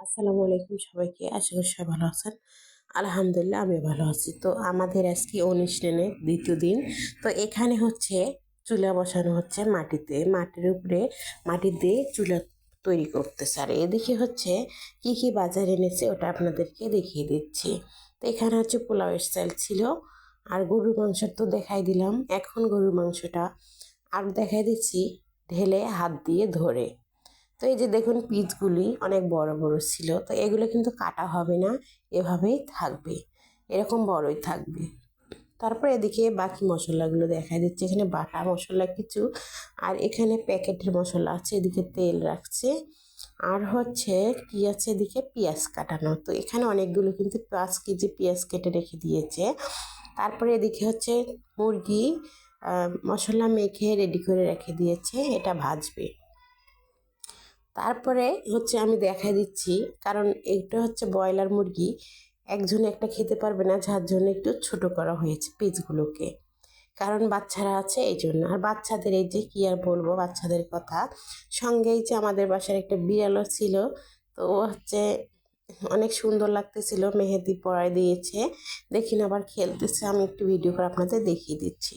আসসালামু আলাইকুম সবাইকে। আশা করি সবাই ভালো আছেন। আলহামদুলিল্লাহ আমি ভালো আছি। তো আমাদের আজকে অনুষ্ঠানের দ্বিতীয় দিন। তো এখানে হচ্ছে চুলা বসানো হচ্ছে মাটিতে। মাটির উপরে মাটি দিয়ে চুলা তৈরি করতেছে। আর এদিকে হচ্ছে কি কি বাজার এনেছে ওটা আপনাদেরকে দেখিয়ে দিচ্ছি। তো এখানে হচ্ছে পোলাও স্টাইল ছিল। আর গরুর মাংস তো দেখাই দিলাম। এখন গরুর মাংসটা আর দেখাই দিচ্ছি ঢেলে হাত দিয়ে ধরে। তো এই যে দেখুন পিচগুলি অনেক বড় বড় ছিল, তো এগুলো কিন্তু কাটা হবে না, এভাবেই থাকবে, এরকম বড়ই থাকবে। তারপরে এদিকে বাকি মশলাগুলো দেখা দিচ্ছে, এখানে বাটা মশলা কিছু, আর এখানে প্যাকেটের মশলা আছে, এদিকে তেল রাখছে, আর হচ্ছে কি আছে এদিকে পেঁয়াজ কাটানো, তো এখানে অনেকগুলো কিন্তু পাঁচ কেজি পেঁয়াজ কেটে রেখে দিয়েছে। তারপরে এদিকে হচ্ছে মুরগি মশলা মেখে রেডি করে রেখে দিয়েছে, এটা ভাজবে। তারপরে হচ্ছে আমি দেখাই দিচ্ছি, কারণ এইটা হচ্ছে ব্রয়লার মুরগি। একজন একটা খেতে পারবে না, যার জন্য একটু ছোট করা হয়েছে পিসগুলোকে। কারণ বাচ্চারা আছে এই জন্য। আর বাচ্চাদের এই যে কী আর বলব, বাচ্চাদের কথা। সঙ্গেই যে আমাদের বাসার একটা বিড়ালও ছিল, তো হচ্ছে অনেক সুন্দর লাগতেছিল, মেহেদি পরাই দিয়েছে। দেখি না, আবার খেলতেছে। আমি একটু ভিডিও করে আপনাদের দেখিয়ে দিচ্ছি।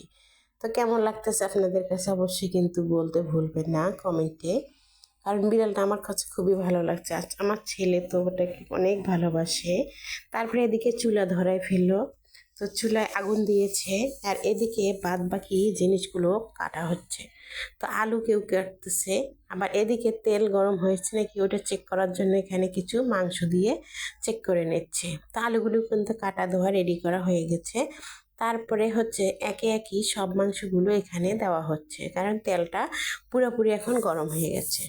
তো কেমন লাগতেছে আপনাদের কাছে? অবশ্যই কিন্তু বলতে ভুলবেন না কমেন্টে কারণ বিড়ালটা আমার কাছে খুবই ভালো লাগছে। আমার ছেলে তো ওটাকে অনেক ভালোবাসে। তারপরে এদিকে চুলা ধরাই ফেলল। তো চুলায় আগুন দিয়েছে আর এদিকে বাদ বাকি জিনিসগুলো কাটা হচ্ছে। তো আলু কেউ কাটতেছে। আবার এদিকে তেল গরম হয়েছে নাকি ওটা চেক করার জন্য এখানে কিছু মাংস দিয়ে চেক করে নিচ্ছে। তো আলুগুলো কিন্তু কাটা ধোয়া রেডি করা হয়ে গেছে। তারপরে হচ্ছে একে একই সব মাংসগুলো এখানে দেওয়া হচ্ছে। কারণ তেলটা পুরোপুরি এখন গরম হয়ে গেছে।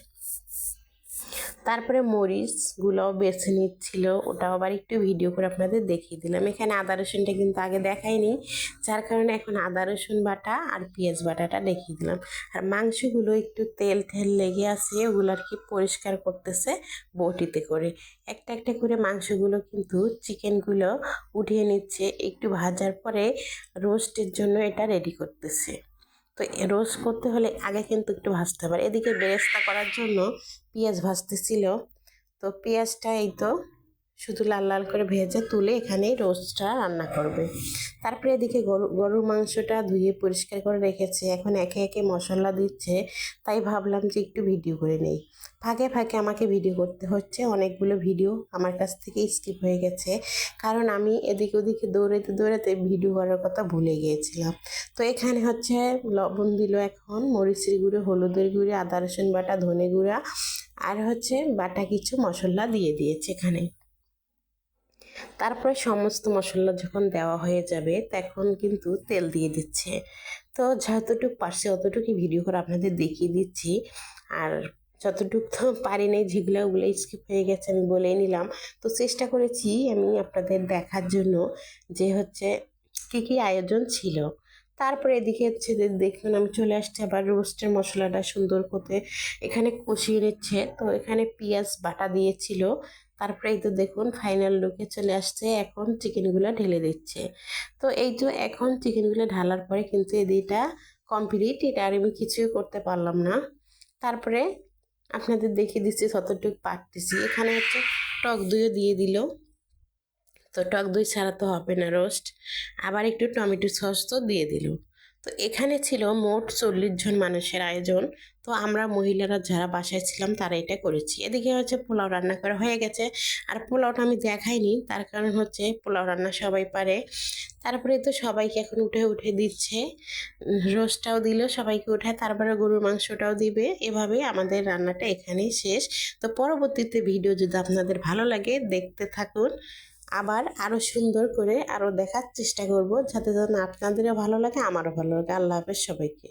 তারপরে মরিচগুলো বেছে নিচ্ছিল, ওটাও আবার একটু ভিডিও করে আপনাদের দেখিয়ে দিলাম। এখানে আদা রসুনটা কিন্তু আগে দেখাইনি, যার কারণে এখন আদা রসুন বাটা আর পেঁয়াজ বাটাটা দেখিয়ে দিলাম। আর মাংসগুলো একটু তেল ঠেল লেগে আছে, ওগুলো আর কি পরিষ্কার করতেছে বটিতে করে। একটা একটা করে মাংসগুলো কিন্তু চিকেনগুলো উঠিয়ে নিচ্ছে, একটু ভাজার পরে রোস্টের জন্য এটা রেডি করতেছে। তো রোজ করতে হলে আগে কিন্তু একটু ভাজতে হবে। এদিকে বেরেস্তা করার জন্য পেঁয়াজ ভাজতেছিল। তো পেঁয়াজটা এই তো শুধু লাল লাল করে ভেজে তুলে এখানেই রোস্টটা রান্না করবে। তারপরে এদিকে গরু, গরুর মাংসটা ধুয়ে পরিষ্কার করে রেখেছে। এখন একে একে মশলা দিচ্ছে। তাই ভাবলাম যে একটু ভিডিও করে নেই। ফাঁকে ফাঁকে আমাকে ভিডিও করতে হচ্ছে। অনেকগুলো ভিডিও আমার কাছ থেকে স্কিপ হয়ে গেছে। কারণ আমি এদিক ওদিকে দৌড়াতে দৌড়াতে ভিডিও করার কথা ভুলে গিয়েছিলাম। তো এখানে হচ্ছে লবণ দিল এখন, মরিচের গুঁড়ো, হলুদের গুঁড়ো, আদা রসুন বাটা, ধনে গুঁড়া, আর হচ্ছে বাটা কিছু মশলা দিয়ে দিয়েছে এখানে। তারপরে সমস্ত মশলা যখন দেওয়া হয়ে যাবে, তখন কিন্তু তেল দিয়ে দিচ্ছে। তো যতটুকু পারছে অতটুকুই ভিডিও করে আপনাদের দেখিয়ে দিচ্ছি। আর যতটুকু তো পারি নাই, যেগুলো ওগুলো স্কিপ হয়ে গেছে আমি বলেই নিলাম। তো চেষ্টা করেছি আমি আপনাদের দেখার জন্য যে হচ্ছে কী কী আয়োজন ছিল। তারপরে এদিকে হচ্ছে দেখুন আমি চলে আসছি আবার রোস্টের মশলাটা সুন্দর করতে এখানে কষিয়ে নিচ্ছে। তো এখানে পেঁয়াজ বাটা দিয়েছিল। তারপরে এই তো দেখুন ফাইনাল লুকে চলে আসছে, এখন চিকেনগুলো ঢেলে দিচ্ছে। তো এই তো এখন চিকেনগুলো ঢালার পরে কিন্তু এদিকটা কমপ্লিট এটা আর আমি কিছুই করতে পারলাম না। তারপরে আপনাদের দেখিয়ে দিচ্ছি কতটুকু পারতেছি। এখানে হচ্ছে টক দইও দিয়ে দিল। তো টক দই ছাড়া তো হবে না রোস্ট আবার একটু টমেটো সস তো দিয়ে দিল। তো এখানে ছিল মোট চল্লিশ জন মানুষের আয়োজন। তো আমরা মহিলারা যারা বাসায় ছিলাম, তারা এটা করেছি। এদিকে হচ্ছে পোলাও রান্না করা হয়ে গেছে। আর পোলাওটা আমি দেখাইনি, তার কারণ হচ্ছে পোলাও রান্না সবাই পারে। তারপরে তো সবাইকে এখন উঠে উঠে দিচ্ছে। রোস্টটাও দিল, সবাইকে উঠায়, তারপরে গরুর মাংসটাও দিবে। এভাবে আমাদের রান্নাটা এখানেই শেষ। তো পরবর্তীতে ভিডিও যদি আপনাদের ভালো লাগে, দেখতে থাকুন। আবার আরও সুন্দর করে আরও দেখার চেষ্টা করব, যাতে যেন আপনাদেরও ভালো লাগে, আমারও ভালো লাগে। আল্লাহ হাফেজ সবাইকে।